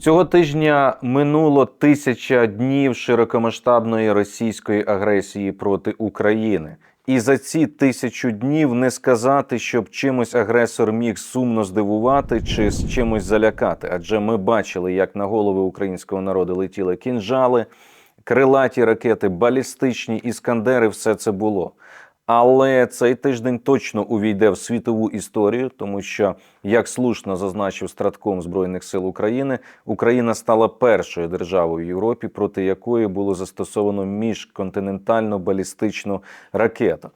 Цього тижня минуло тисяча днів широкомасштабної російської агресії проти України. І за ці тисячу днів не сказати, щоб чимось агресор міг сумно здивувати чи з чимось залякати. Адже ми бачили, як на голови українського народу летіли кінжали, крилаті ракети, балістичні іскандери, все це було. Але цей тиждень точно увійде в світову історію, тому що, як слушно зазначив Стратком Збройних сил України, Україна стала першою державою в Європі, проти якої було застосовано міжконтинентальну балістичну ракету.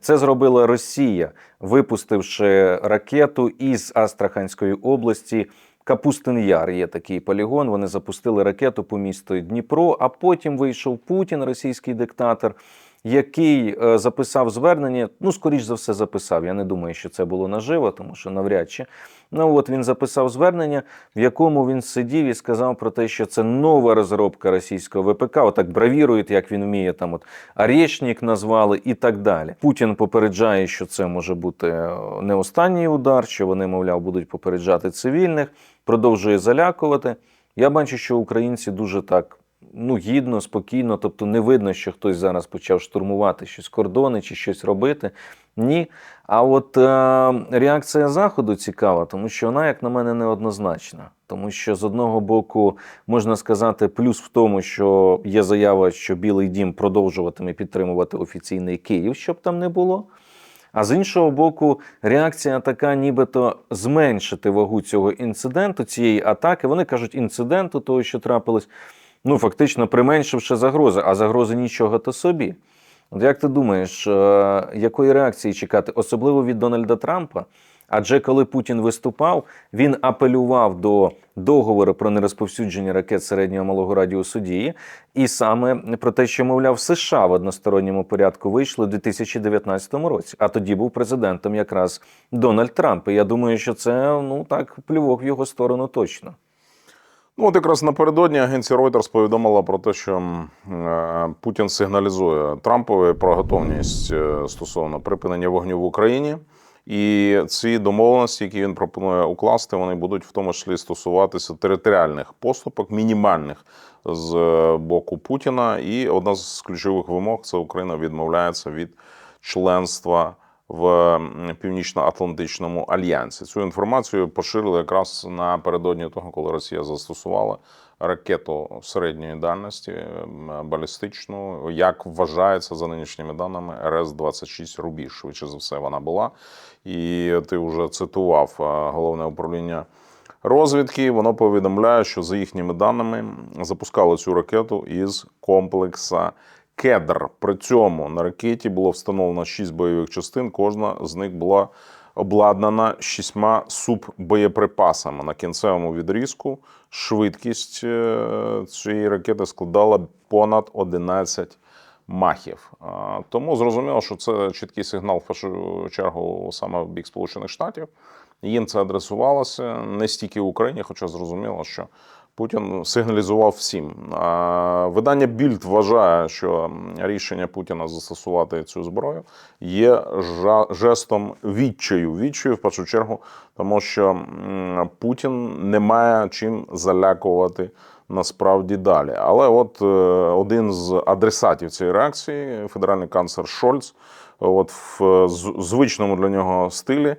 Це зробила Росія, випустивши ракету із Астраханської області. Капустин Яр є такий полігон. Вони запустили ракету по місту Дніпро. А потім вийшов Путін, російський диктатор, який е, записав звернення. Ну, скоріш за все, записав. Я не думаю, що це було наживо, тому що навряд чи. Ну от він записав звернення, в якому він сидів і сказав про те, що це нова розробка російського ВПК. Отак бравірують, як він вміє там. От Арєшнік назвали і так далі. Путін попереджає, що це може бути е, не останній удар, що вони, мовляв, будуть попереджати цивільних, продовжує залякувати. Я бачу, що українці дуже так ну, гідно, спокійно, тобто не видно, що хтось зараз почав штурмувати щось кордони чи щось робити. Ні. А от е, реакція Заходу цікава, тому що вона, як на мене, неоднозначна. Тому що з одного боку можна сказати, плюс в тому, що є заява, що Білий Дім продовжуватиме підтримувати офіційний Київ, щоб там не було. А з іншого боку, реакція така, нібито зменшити вагу цього інциденту, цієї атаки. Вони кажуть, інциденту того, що трапилось, ну фактично применшивши загрози, а загрози нічого то собі. От як ти думаєш, е, якої реакції чекати, особливо від Дональда Трампа? Адже коли Путін виступав, він апелював до договору про нерозповсюдження ракет середнього малого радіусу дії, і саме про те, що мовляв США в односторонньому порядку вийшли у 2019 році. А тоді був президентом якраз Дональд Трамп. І я думаю, що це ну так плювок в його сторону точно. Ну, от якраз напередодні агенція Reuters повідомила про те, що е, Путін сигналізує Трампові про готовність е, стосовно припинення вогню в Україні. І ці домовленості, які він пропонує укласти, вони будуть в тому числі стосуватися територіальних поступок, мінімальних з е, боку Путіна. І одна з ключових вимог це Україна відмовляється від членства в Північно-Атлантичному альянсі. Цю інформацію поширили якраз напередодні того, коли Росія застосувала ракету середньої дальності балістичну, як вважається за нинішніми даними РС-26 Рубіж. Швидше за все, вона була. І ти вже цитував е, головне управління. Розвідки воно повідомляє, що за їхніми даними запускали цю ракету із комплекса Кедр. При цьому на ракеті було встановлено 6 бойових частин. Кожна з них була обладнана шістьма суббоєприпасами. На кінцевому відрізку швидкість е, цієї ракети складала понад 11 махів. Тому зрозуміло, що це чіткий сигнал в першу чергу саме в бік Сполучених Штатів. Їм це адресувалося не стільки в Україні, хоча зрозуміло, що Путін сигналізував всім. Видання Більд вважає, що рішення Путіна застосувати цю зброю є жестом відчаю. Відчаю в першу чергу, тому що Путін не має чим залякувати насправді далі. Але от е, один з адресатів цієї реакції, федеральний канцлер Шольц, от в з- звичному для нього стилі.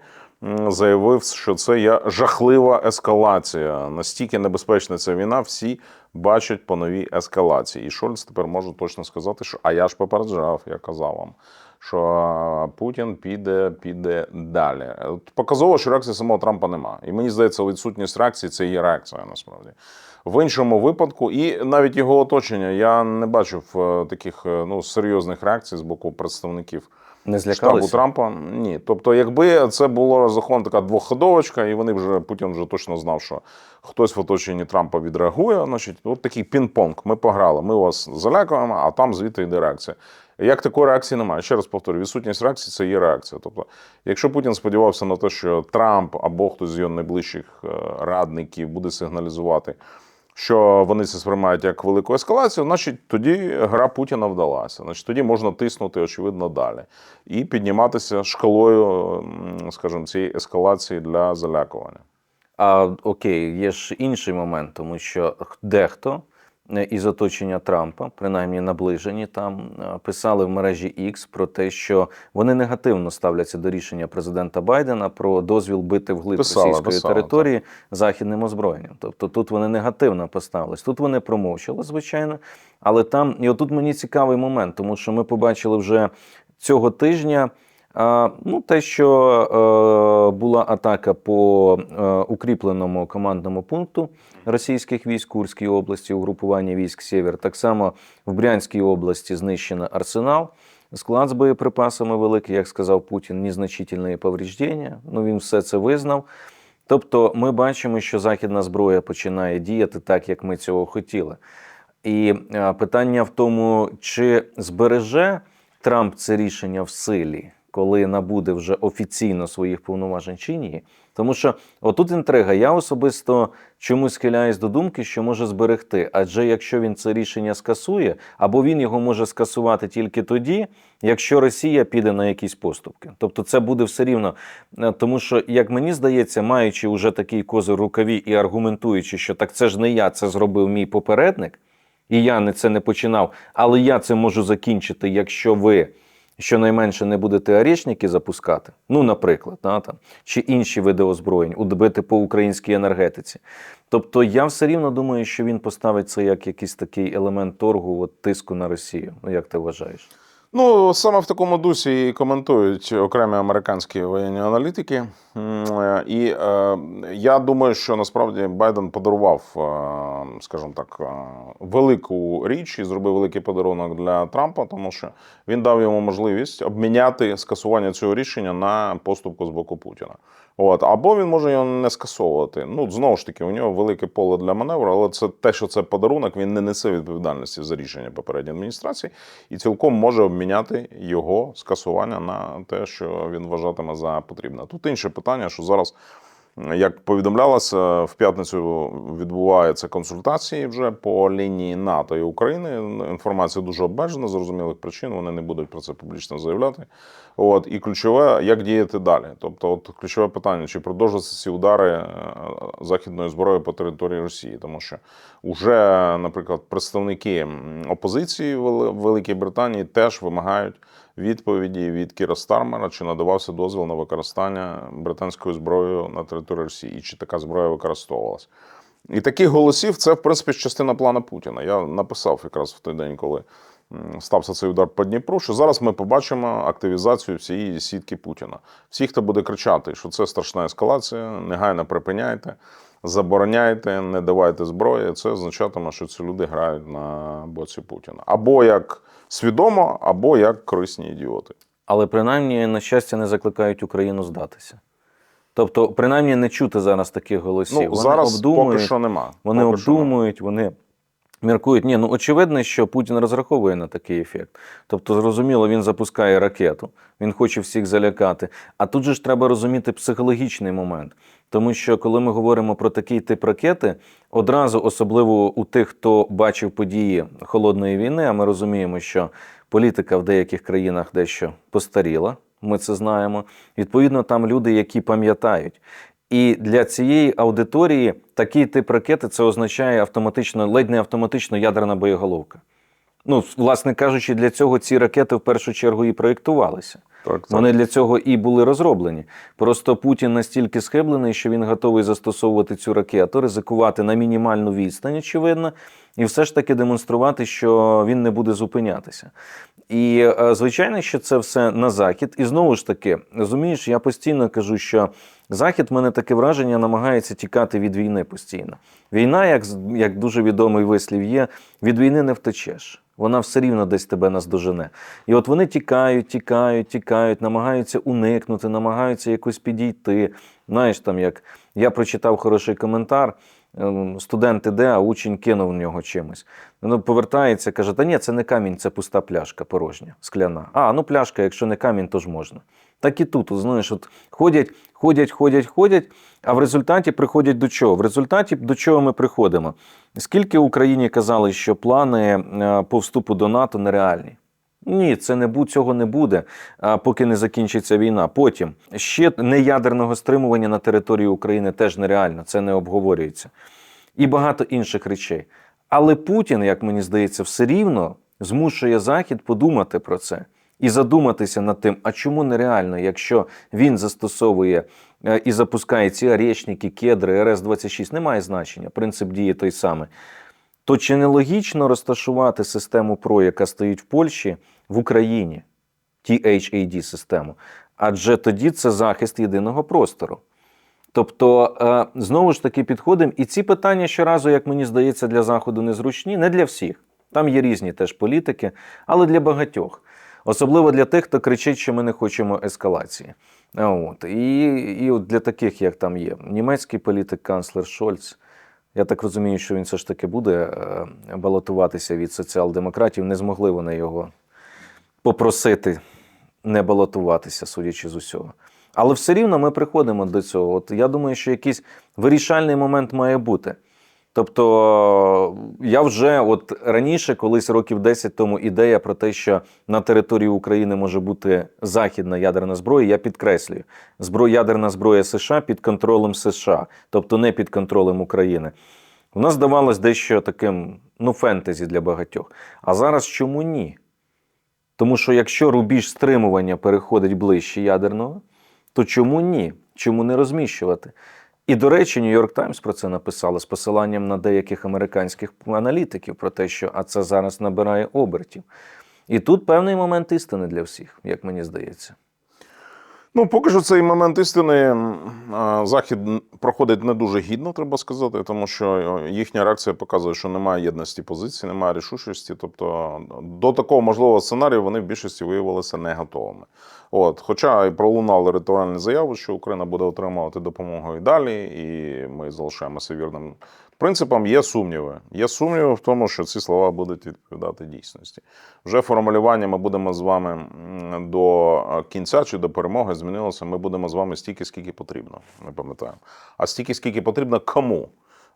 Заявив, що це є жахлива ескалація. Настільки небезпечна ця війна, всі бачать по новій ескалації. І Шольц тепер може точно сказати, що а я ж попереджав, я казав вам, що Путін піде, піде далі. Показово, що реакції самого Трампа нема. І мені здається, відсутність реакції це є реакція насправді. В іншому випадку, і навіть його оточення, я не бачив е, таких е, ну, серйозних реакцій з боку представників Не штабу? Трампа. Ні. Тобто, якби це була розрахована така двохходовочка, і вони вже Путін вже точно знав, що хтось в оточенні Трампа відреагує. Значить, от такий пінг-понг. Ми пограли. Ми вас залякуємо, а там звідти йде реакція. Як такої реакції немає, ще раз повторю, відсутність реакції це є реакція. Тобто, якщо Путін сподівався на те, що Трамп або хтось з його найближчих е, радників буде сигналізувати, що вони це сприймають як велику ескалацію, значить тоді гра Путіна вдалася. Значить, тоді можна тиснути, очевидно, далі і підніматися шкалою, скажімо, цієї ескалації для залякування. А окей, є ж інший момент, тому що дехто із оточення Трампа, принаймні наближені там, е, писали в мережі X про те, що вони негативно ставляться до рішення президента Байдена про дозвіл бити вглиб Писали, російської писали, території західним озброєнням. Тобто тут вони негативно поставились. Тут вони промовчали, звичайно. Але там, і отут мені цікавий момент, тому що ми побачили вже цього тижня. Ну, те, що е, була атака по е, укріпленому командному пункту російських військ Курській області, угрупування військ Сєвєр, так само в Брянській області знищено арсенал. Склад з боєприпасами великий, як сказав Путін, незначительні повреждення. Ну він все це визнав. Тобто, ми бачимо, що західна зброя починає діяти так, як ми цього хотіли. І е, питання в тому, чи збереже Трамп це рішення в силі, коли набуде вже офіційно своїх повноважень чи ні. Тому що отут інтрига. Я особисто чомусь схиляюсь до думки, що може зберегти. Адже якщо він це рішення скасує, або він його може скасувати тільки тоді, якщо Росія піде на якісь поступки. Тобто це буде все рівно. Е, Тому що, як мені здається, маючи вже такий козир рукаві і аргументуючи, що так це ж не я, це зробив мій попередник, і я не це не починав, але я це можу закінчити, якщо ви щонайменше не будете арішники запускати, ну, наприклад, да, там, чи інші види озброєнь, удбити по українській енергетиці. Тобто я все рівно думаю, що він поставить це як якийсь такий елемент торгу, от, тиску на Росію. Ну, як ти вважаєш? Ну, саме в такому дусі і коментують окремі американські воєнні аналітики. Е, І е, я думаю, що насправді Байден подарував, е, скажімо так, е, велику річ і зробив великий подарунок для Трампа, тому що він дав йому можливість обміняти скасування цього рішення на поступку з боку Путіна. От або він може його не скасовувати. Ну знову ж таки, у нього велике поле для маневру, але це те, що це подарунок, він не несе відповідальності за рішення попередньої адміністрації і цілком може обміняти його скасування на те, що він вважатиме за потрібне. Тут інше питання, що зараз. Як повідомлялося, в п'ятницю відбуваються консультації вже по лінії НАТО і України. Інформація дуже обмежена, зрозумілих причин. Вони не будуть про це публічно заявляти. От і ключове, як діяти далі. Тобто, от ключове питання: чи продовжаться ці удари е, західною зброєю по території Росії, тому що вже, наприклад, представники опозиції в Великій Британії теж вимагають відповіді від Кіра Стармера, чи надавався дозвіл на використання британською зброєю на території Росії, і чи така зброя використовувалась. І таких голосів це, в принципі, частина плану Путіна. Я написав якраз в той день, коли стався цей удар по Дніпру, що зараз ми побачимо активізацію всієї сітки Путіна. Всі, хто буде кричати, що це страшна ескалація, негайно припиняйте, забороняйте, не давайте зброї, це означатиме, що ці люди грають на боці Путіна. Або як свідомо, або як корисні ідіоти. Але принаймні, на щастя, не закликають Україну здатися. Тобто, принаймні, не чути зараз таких голосів. Ну, вони зараз обдумують, поки що нема. вони Поки що нема. обдумують, вони міркують. Ні, ну очевидно, що Путін розраховує на такий ефект. Тобто, зрозуміло, він запускає ракету, він хоче всіх залякати. А тут же ж треба розуміти психологічний момент. Тому що коли ми говоримо про такий тип ракети, одразу, особливо у тих, хто бачив події холодної війни, а ми розуміємо, що політика в деяких країнах дещо постаріла. Ми це знаємо. Відповідно, там люди, які пам'ятають. І для цієї аудиторії такий тип ракети це означає автоматично, ледь не автоматично ядерна боєголовка. Ну, власне кажучи, для цього ці ракети в першу чергу і проєктувалися. Так, так. Вони для цього і були розроблені. Просто Путін настільки схиблений, що він готовий застосовувати цю ракету, ризикувати на мінімальну відстань, очевидно, і все ж таки демонструвати, що він не буде зупинятися. І е, звичайно, що це все на захід. І знову ж таки, розумієш, я постійно кажу, що захід в мене таке враження намагається тікати від війни постійно. Війна, як, як дуже відомий вислів є, від війни не втечеш. Вона все рівно десь тебе наздожене. І от вони тікають, тікають, тікають, намагаються уникнути, намагаються якось підійти. Знаєш, там як я прочитав хороший коментар. ем, Студент іде, а учень кинув в нього чимось. Воно повертається, каже: Та ні, це не камінь, це пуста пляшка порожня, скляна. А, ну пляшка, якщо не камінь, то ж можна. Так і тут, знаєш, от ходять, ходять, ходять, ходять, а в результаті приходять до чого? В результаті до чого ми приходимо? Скільки Україні казали, що плани е, по вступу до НАТО нереальні? Ні, це не бу- цього не буде, поки не закінчиться війна. Потім ще неядерного стримування на території України теж нереально, це не обговорюється. І багато інших речей. Але Путін, як мені здається, все рівно змушує Захід подумати про це і задуматися над тим, а чому нереально, якщо він застосовує е, і запускає ці аречники, кедри, РС-26, немає значення, принцип дії той самий. То чи не логічно розташувати систему ПРО, яка стоїть в Польщі, в Україні, THAD систему? Адже тоді це захист єдиного простору. Тобто, е, знову ж таки, підходимо, і ці питання щоразу, як мені здається, для Заходу незручні, не для всіх. Там є різні теж політики, але для багатьох. Особливо для тих, хто кричить, що ми не хочемо ескалації. От. І, і от для таких, як там є, німецький політик, канцлер Шольц. Я так розумію, що він все ж таки буде е, балотуватися від соціал-демократів. Не змогли вони його попросити не балотуватися, судячи з усього. Але все рівно ми приходимо до цього. От я думаю, що якийсь вирішальний момент має бути. Тобто я вже от раніше, колись років 10 тому, ідея про те, що на території України може бути західна ядерна зброя, я підкреслюю. Зброя, ядерна зброя США під контролем США, тобто не під контролем України. Вона здавалась дещо таким ну, фентезі для багатьох. А зараз чому ні? Тому що якщо рубіж стримування переходить ближче ядерного, то чому ні? Чому не розміщувати? І, до речі, Нью-Йорк Таймс про це написали з посиланням на деяких американських аналітиків про те, що а це зараз набирає обертів. І тут певний момент істини для всіх, як мені здається. Ну, поки що цей момент істини Захід проходить не дуже гідно, треба сказати, тому що їхня реакція показує, що немає єдності позицій, немає рішучості. Тобто до такого можливого сценарію вони в більшості виявилися не готовими. От, хоча і пролунали ритуальні заяви, що Україна буде отримувати допомогу і далі, і ми залишаємося вірним принципам. Є сумніви. Є сумніви в тому, що ці слова будуть відповідати дійсності. Вже формулювання ми будемо з вами до кінця чи до перемоги змінилося. Ми будемо з вами стільки, скільки потрібно. Ми пам'ятаємо. А стільки, скільки потрібно кому?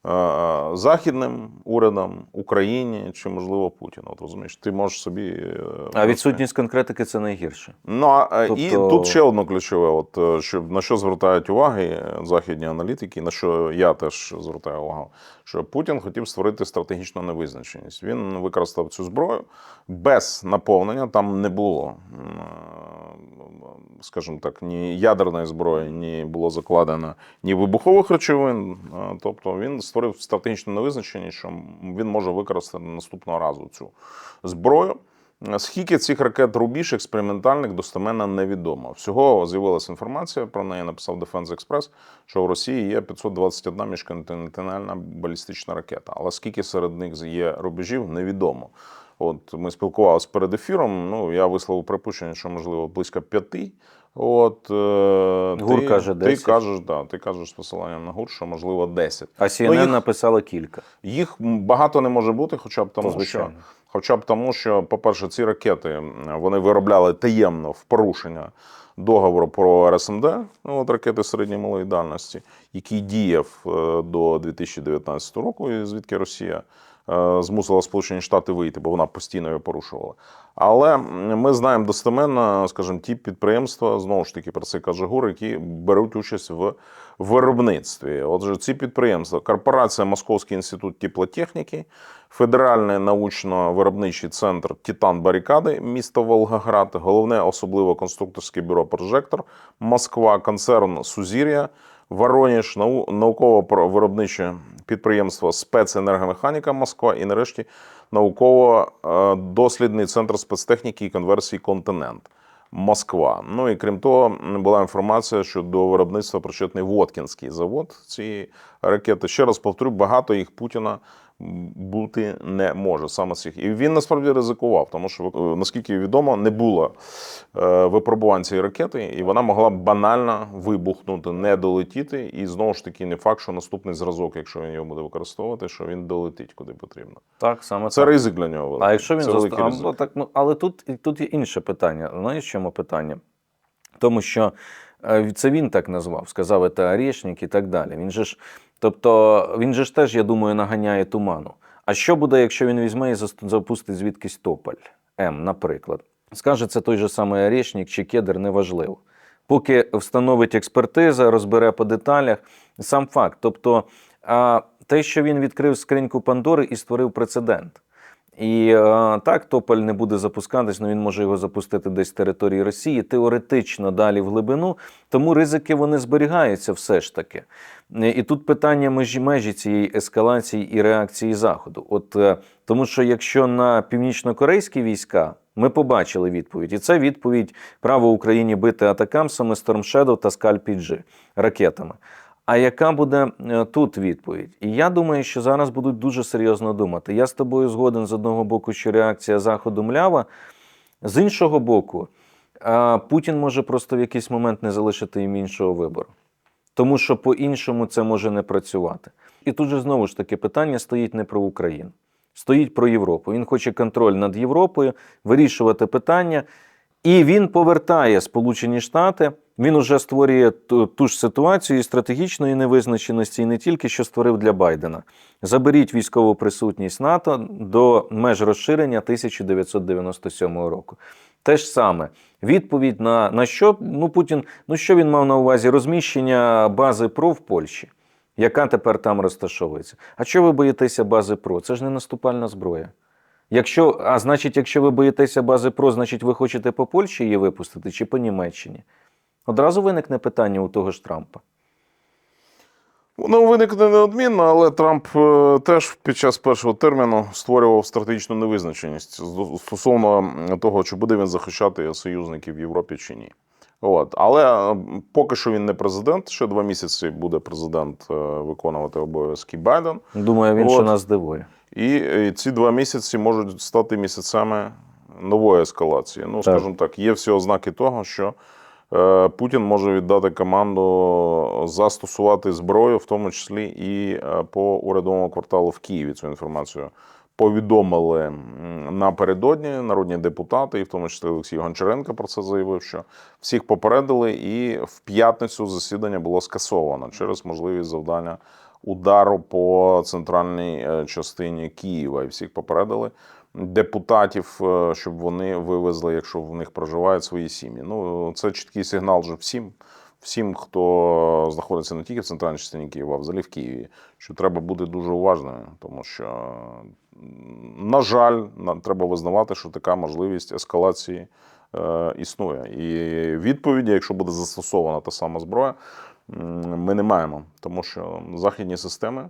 Е, е, Західним урядам, Україні чи, можливо, Путіну. От розумієш, ти можеш собі. е, А відсутність конкретики це найгірше. Ну а і Тобто- тут ще одне ключове: от що на що звертають уваги західні аналітики, на що я теж звертаю увагу, що Путін хотів створити стратегічну невизначеність. Він використав цю зброю без наповнення. Там не було, скажімо так, ні ядерної зброї, ні було закладено ні вибухових речовин. Тобто він створив стратегічну невизначеність, що він може використати наступного разу цю зброю. Скільки цих ракет рубіж експериментальних достеменно невідомо. Всього з'явилася інформація про неї. Написав Defense Express, що в Росії є 521 міжконтинентальна балістична ракета. Але скільки серед них є рубежів, невідомо. От ми спілкувалися перед ефіром. Ну я висловив припущення, що можливо близько п'яти. От е, Гур ти, каже ти кажеш, да, ти кажеш з посиланням на гур, що можливо 10. А CNN їх- написала кілька. Їх багато не може бути, хоча б тому, Ну, що хоча б тому, що, по-перше, ці ракети вони виробляли таємно в порушення договору про РСМД, ну, от ракети середньої малої дальності, який діяв е, до 2019 року, і звідки Росія змусила Сполучені Штати вийти, бо вона постійно його порушувала. Але ми знаємо достеменно, скажімо, ті підприємства, знову ж таки, про це каже ГУР, які беруть участь в виробництві. Отже, ці підприємства, корпорація Московський інститут теплотехніки, Федеральний научно-виробничий центр Титан Барикади, місто Волгоград, головне особливо конструкторське бюро Прожектор, Москва, концерн Сузір'я, Воронеж, науково-виробниче підприємство Спеценергомеханіка Москва і нарешті науково-дослідний центр спецтехніки і конверсії Континент. Москва. Ну і крім того, була інформація, що до виробництва причетний Воткінський завод цієї ракети. Ще раз повторю, багато їх Путіна бути не може саме цих. І він насправді ризикував, тому що, е, наскільки відомо, не було е, випробувань цієї ракети, і вона могла банально вибухнути, не долетіти. І знову ж таки, не факт, що наступний зразок, якщо він його буде використовувати, що він долетить куди потрібно. Так, саме Це так. ризик для нього. А якщо він а, ну, так, ну, але тут, тут є інше питання. Знаєш, чому питання? Тому що це він так назвав, сказав це Орешник і так далі. Він же ж, тобто, він же ж теж, я думаю, наганяє туману. А що буде, якщо він візьме і запустить звідкись Тополь М, наприклад? Скаже, це той же самий Орешник чи Кедр, неважливо. Поки встановить експертиза, розбере по деталях, сам факт. Тобто, те, що він відкрив скриньку Пандори і створив прецедент. І е, так, Тополь не буде запускатись, але він може його запустити десь з території Росії, теоретично далі в глибину, тому ризики вони зберігаються все ж таки. Е, І тут питання межі межі цієї ескалації і реакції Заходу. От е, тому, що якщо на північно-корейські війська ми побачили відповідь, і це відповідь право Україні бити атакамсами Storm Shadow та PG ракетами. А яка буде е, тут відповідь? І я думаю, що зараз будуть дуже серйозно думати. Я з тобою згоден з одного боку, що реакція Заходу млява, з іншого боку, Путін може просто в якийсь момент не залишити їм іншого вибору. Тому що по-іншому це може не працювати. І тут же знову ж таки питання стоїть не про Україну, стоїть про Європу. Він хоче контроль над Європою, вирішувати питання. І він повертає Сполучені Штати. Він уже створює ту, ту ж ситуацію і стратегічної невизначеності, і не тільки що створив для Байдена. Заберіть військову присутність НАТО до меж розширення 1997 року. Те ж саме відповідь на, на що ну Путін, ну що він мав на увазі? Розміщення бази ПРО в Польщі, яка тепер там розташовується. А що ви боїтеся бази ПРО? Це ж не наступальна зброя. Якщо, а значить, якщо ви боїтеся бази ПРО, значить ви хочете по Польщі її випустити чи по Німеччині? Одразу виникне питання у того ж Трампа. Воно виникне неодмінно, але Трамп е, теж під час першого терміну створював стратегічну невизначеність стосовно того, чи буде він захищати союзників в Європі чи ні. От. Але е, поки що він не президент. Ще два місяці буде президент е, виконувати обов'язки Байден. Думаю, він От. ще нас здивує. І е, ці два місяці можуть стати місяцями нової ескалації. Ну, скажімо так, є всі ознаки того, що Путін може віддати команду застосувати зброю, в тому числі і е, по урядовому кварталу в Києві. Цю інформацію повідомили напередодні народні депутати, і в тому числі Олексій Гончаренко про це заявив, що всіх попередили, і в п'ятницю засідання було скасовано через можливість завдання удару по центральній е, частині Києва. І всіх попередили депутатів, е, щоб вони вивезли, якщо в них проживають свої сім'ї. Ну це чіткий сигнал вже всім. Всім, хто знаходиться не тільки в центральній частині Києва, а взагалі в Києві, що треба бути дуже уважною, тому що, на жаль, нам треба визнавати, що така можливість ескалації е, існує. І відповіді, якщо буде застосована та сама зброя, ми не маємо, тому що західні системи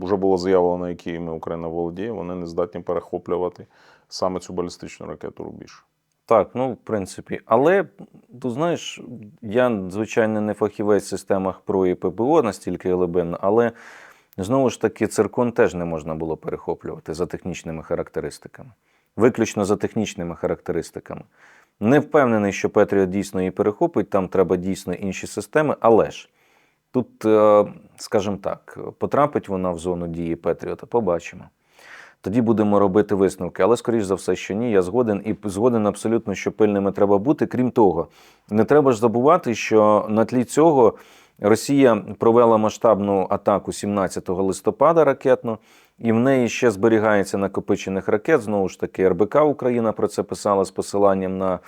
вже було заявлено, якими Україна володіє, вони не здатні перехоплювати саме цю балістичну ракету Рубіж. Так, ну в принципі. Але ти знаєш, я звичайно не фахівець в системах ПРО і ППО настільки глибинно, але знову ж таки циркон теж не можна було перехоплювати за технічними характеристиками. Виключно за технічними характеристиками. Не впевнений, що Петріот дійсно її перехопить, там треба дійсно інші системи, але ж тут, е, скажімо так, потрапить вона в зону дії Петріота, побачимо. Тоді будемо робити висновки. Але, скоріш за все, що ні, я згоден і згоден абсолютно, що пильними треба бути. Крім того, не треба ж забувати, що на тлі цього Росія провела масштабну атаку 17 листопада ракетно, і в неї ще зберігається накопичених ракет. Знову ж таки, РБК Україна про це писала з посиланням на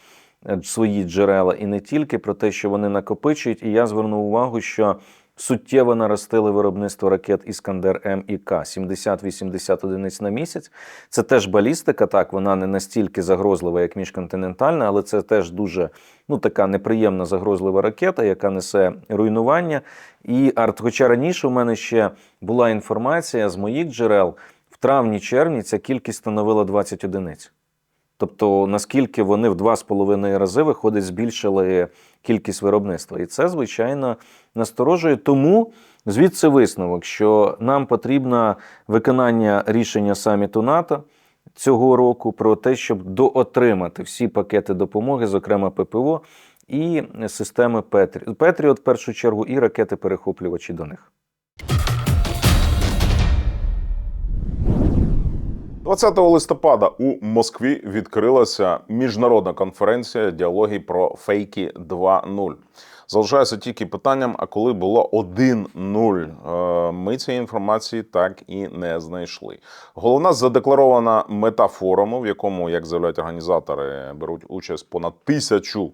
свої джерела, і не тільки про те, що вони накопичують. І я звернув увагу, що суттєво наростили виробництво ракет Іскандер М і К 70-80 одиниць на місяць. Це теж балістика, так вона не настільки загрозлива, як міжконтинентальна, але це теж дуже ну, така неприємна загрозлива ракета, яка несе руйнування. І арт, хоча раніше у мене ще була інформація з моїх джерел, в травні-червні ця кількість становила 20 одиниць. Тобто, наскільки вони в два з половиною рази виходить, збільшили кількість виробництва. І це, звичайно, насторожує. Тому Звідси висновок, що нам потрібно виконання рішення саміту НАТО цього року про те, щоб доотримати всі пакети допомоги, зокрема ППО і системи Петріот. Петріот в першу чергу і ракети перехоплювачі до них. 20 листопада у Москві відкрилася міжнародна конференція діалоги про фейки 2.0. Залишається тільки питанням: а коли було 1.0? Е, Ми цієї інформації так і не знайшли. Головна задекларована мета форуму, в якому, як заявляють організатори, беруть участь понад тисячу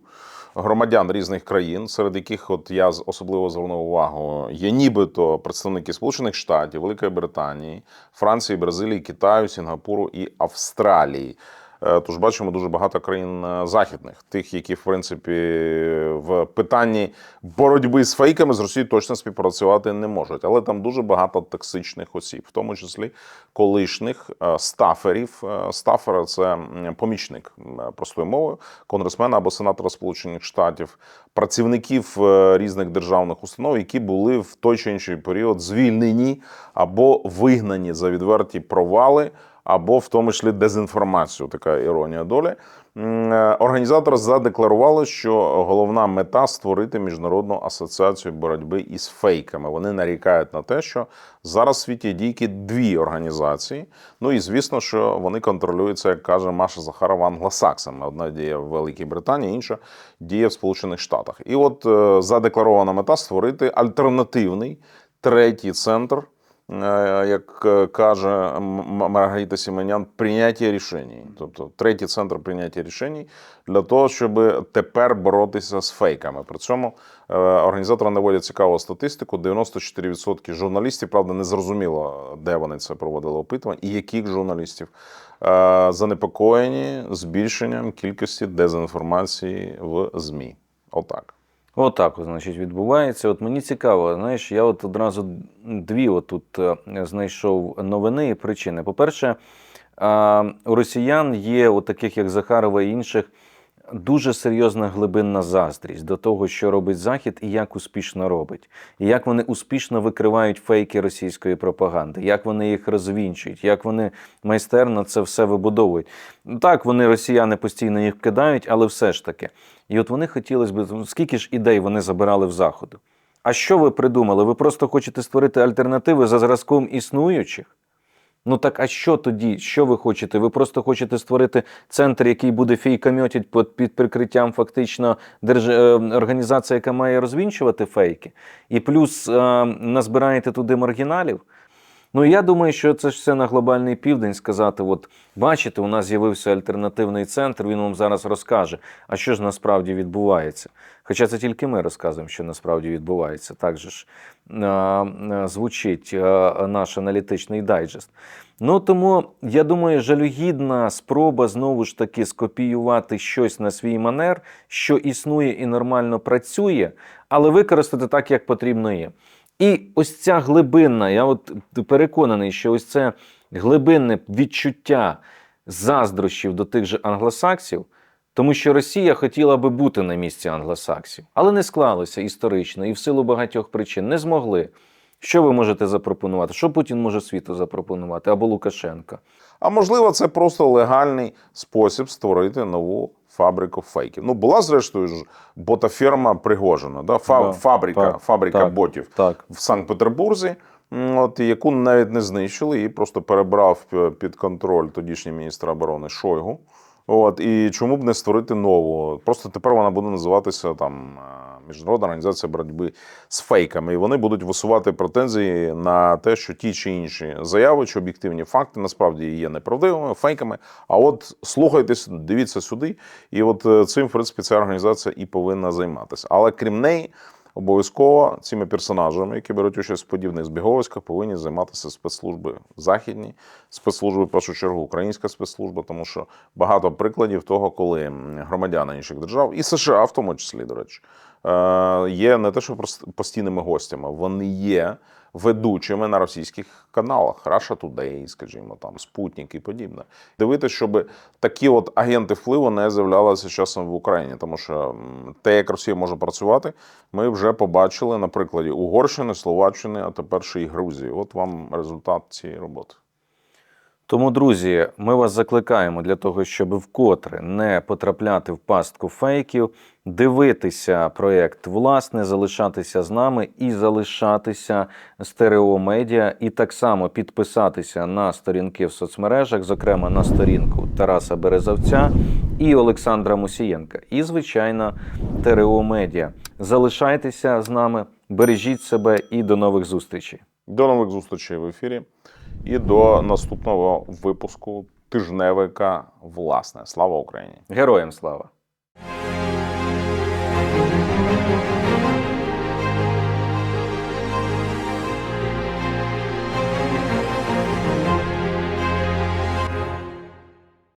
громадян різних країн, серед яких от я особливо звернув увагу, є нібито представники Сполучених Штатів, Великої Британії, Франції, Бразилії, Китаю, Сінгапуру і Австралії. Е, Тож бачимо дуже багато країн е, західних, тих, які в принципі в питанні боротьби з фейками з Росією точно співпрацювати не можуть. Але там дуже багато токсичних осіб, в тому числі колишніх е, стаферів. Е, Стафер це помічник простою мовою, конгресмена або сенатора Сполучених Штатів, працівників різних державних установ, які були в той чи інший період звільнені або вигнані за відверті провали або в тому числі дезінформацію. Така іронія долі. Е, Організатори задекларували, що головна мета створити міжнародну асоціацію боротьби із фейками. Вони нарікають на те, що зараз в світі дійки дві організації. Ну і звісно, що вони контролюються, як каже Маша Захарова, англосаксами. Одна діє в Великій Британії, інша діє в Сполучених Штатах. І от е, задекларована мета створити альтернативний третій центр як е, каже Маргарита Сіменян, прийняття рішень. Тобто третій центр прийняття рішень для того, щоб тепер боротися з фейками. При цьому е, організатори наводять цікаву статистику: 94% журналістів, правда, не зрозуміло, де вони це проводили опитування, і яких журналістів е, занепокоєні збільшенням кількості дезінформації в ЗМІ. Отак. Отак, от, значить, відбувається. От мені цікаво, знаєш, я от одразу дві отут е, знайшов новини і причини. По-перше, у росіян є, у таких як Захарова і інших, дуже серйозна глибинна заздрість до того, що робить Захід і як успішно робить, і як вони успішно викривають фейки російської пропаганди, як вони їх розвінчують, як вони майстерно це все вибудовують. Так, вони росіяни постійно їх кидають, але все ж таки. І от вони хотілося б, ну, скільки ж ідей вони забирали в заходу. А що ви придумали? Ви просто хочете створити альтернативи за зразком існуючих? Ну так а що тоді? Що ви хочете? Ви просто хочете створити центр, який буде фейкомьотить під, під прикриттям фактично держ... е, організація, яка має розвінчувати фейки, і плюс е, назбираєте туди маргіналів. Ну я думаю, що це ж все на глобальний південь сказати: от бачите, у нас з'явився альтернативний центр, він вам зараз розкаже, а що ж насправді відбувається. Хоча це тільки ми розказуємо, що насправді відбувається. Так же ж звучить наш аналітичний дайджест. Ну тому я думаю, жалюгідна спроба знову ж таки скопіювати щось на свій манер, що існує і нормально працює, але використати так, як потрібно є. І ось ця глибинна, я от переконаний, що ось це глибинне відчуття заздрощів до тих же англосаксів, тому що Росія хотіла би бути на місці англосаксів, але не склалося історично і в силу багатьох причин не змогли. Що ви можете запропонувати? Що Путін може світу запропонувати або Лукашенко? А можливо, це просто легальний спосіб створити нову фабрику фейків. Ну, була зрештою ж ботаферма Пригожина, да? Фа- Да, фабрика, так, фабрика так. ботів Так. в Санкт-Петербурзі, от, яку навіть не знищили, її просто перебрав під контроль тодішній міністр оборони Шойгу. От, і чому б не створити нову? Просто тепер вона буде називатися там е, Міжнародна організація боротьби з фейками. І вони будуть висувати претензії на те, що ті чи інші заяви чи об'єктивні факти насправді є неправдивими, фейками. А от слухайтесь, дивіться сюди. І от е, цим, в принципі, ця організація і повинна займатися. Але крім неї, обов'язково цими персонажами, які беруть участь в подібних збіговиськах, повинні займатися спецслужби західні, спецслужби, в першу чергу, українська спецслужба, тому що багато прикладів того, коли громадяни інших держав, і США, в тому числі, до речі, е, є не те, що постійними гостями, вони є ведучими на російських каналах Russia Today, скажімо, там Спутник і подібне. Дивитися, щоб такі от агенти впливу не з'являлися часом в Україні, тому що те, як Росія може працювати, ми вже побачили на прикладі Угорщини, Словаччини, а тепер ще й Грузії. От вам результат цієї роботи. Тому, друзі, ми вас закликаємо для того, щоб вкотре не потрапляти в пастку фейків, дивитися проєкт власне, залишатися з нами і залишатися стерео медіа, і так само підписатися на сторінки в соцмережах, зокрема на сторінку Тараса Березовця і Олександра Мусієнка. І, звичайно, Терео Медіа. Залишайтеся з нами, бережіть себе і до нових зустрічей. До нових зустрічей в ефірі і до наступного випуску тижневика. Власне, слава Україні! Героям слава!